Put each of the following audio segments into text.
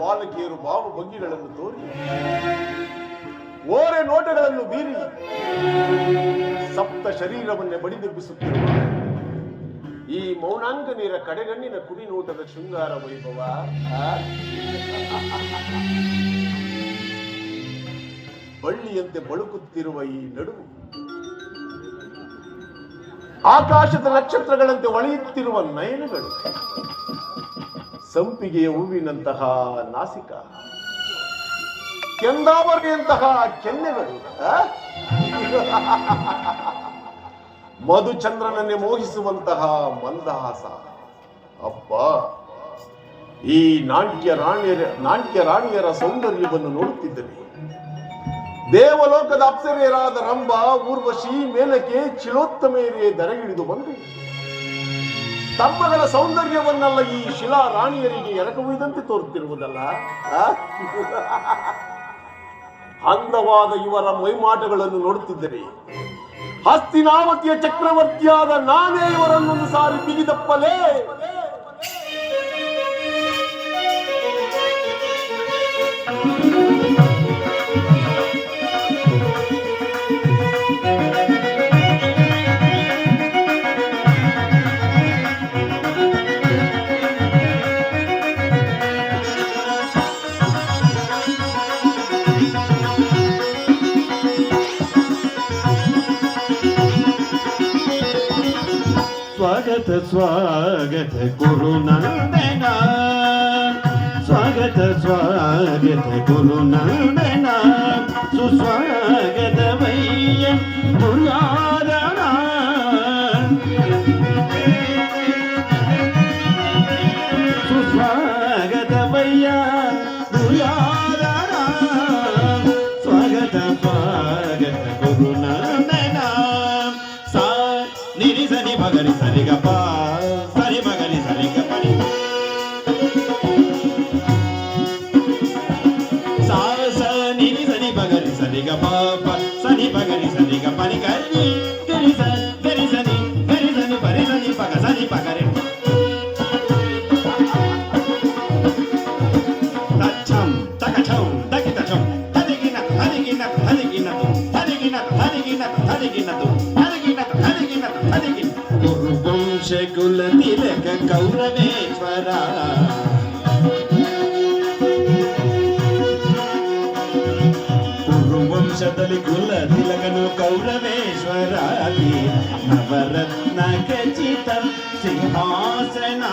ಬಾಲಕಿಯರು ಬಾವು ಭಂಗಿಗಳನ್ನು ತೋರಿ, ಓರೆ ನೋಟಗಳನ್ನು ಬೀರಿ ಸಪ್ತ ಶರೀರವನ್ನೇ ಬಡಿದೆಬ್ಬಿಸುತ್ತಿರುವ ಈ ಮೌನಾಂಗನೀರ ಕಡೆಗಣ್ಣಿನ ಕುಡಿ ನೋಟದ ಶೃಂಗಾರ ವೈಭವ. ಬಳ್ಳಿಯಂತೆ ಬಳುಕುತ್ತಿರುವ ಈ ನಡುವು ಆಕಾಶದ ನಕ್ಷತ್ರಗಳಂತೆ ಒಳೆಯುತ್ತಿರುವ ನಯನಗಳು. ಸಂಪಿಗೆಯ ಹೂವಿನಂತಹ ನಾಸಿಕ. ಕೆಂದಾವರಿಯಂತಹ ಕೆನ್ನೆಗಳು? ಮಧುಚಂದ್ರನನ್ನೇ ಮೋಹಿಸುವಂತಹ ಮಂದಹಾಸ. ಅಪ್ಪ, ಈ ನಾಟ್ಯ ರಾಣಿಯರ ನಾಟ್ಯ ರಾಣಿಯರ ಸೌಂದರ್ಯವನ್ನು ನೋಡುತ್ತಿದ್ದರೆ ದೇವಲೋಕದ ಅಪ್ಸರೆಯರಾದ ರಂಭ, ಊರ್ವಶಿ, ಮೇಲಕ್ಕೆ ಚಿಲೋತ್ತಮೆಯರೇ ದರಗಿಳಿದು ಬಂದು. ತಮ್ಮಗಳ ಸೌಂದರ್ಯವನ್ನೆಲ್ಲ ಈ ಶಿಲಾ ರಾಣಿಯರಿಗೆ ಎರಕುವುದಂತೆ ತೋರುತ್ತಿರುವುದಲ್ಲ? ಅಂದವಾದ ಇವರ ಮೈಮಾಟಗಳನ್ನು ನೋಡುತ್ತಿದ್ದರೆ ಹಸ್ತಿನಾವತಿಯ ಚಕ್ರವರ್ತಿಯಾದ ನಾನೇ ಇವರನ್ನೊಂದು ಸಾರಿ ಬಿಗಿದಪ್ಪಲೇ స్వాగత స్వాగత గురునందన స్వాగత స్వాగత గురునందన సుస్వాగతమయ్య మురా సరిగపా సరి మగని సరిగపని సాని సని పగని సరిగ కుల తిలక కౌరణేశ్వర పురువంశతలి కుల తిలకను కౌరవేశ్వరాలి నవరత్న ఖచ్చితం సింహాసనాధీశ్వర.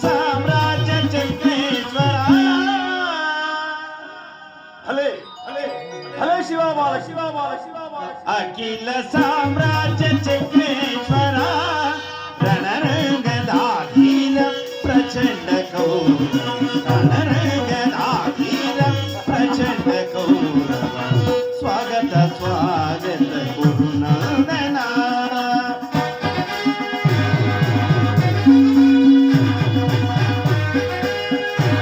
साम्राज्य चंद्रेश्वरा हले हले हले शिवा शिवा बाल शिवा अखिल साम्राज्य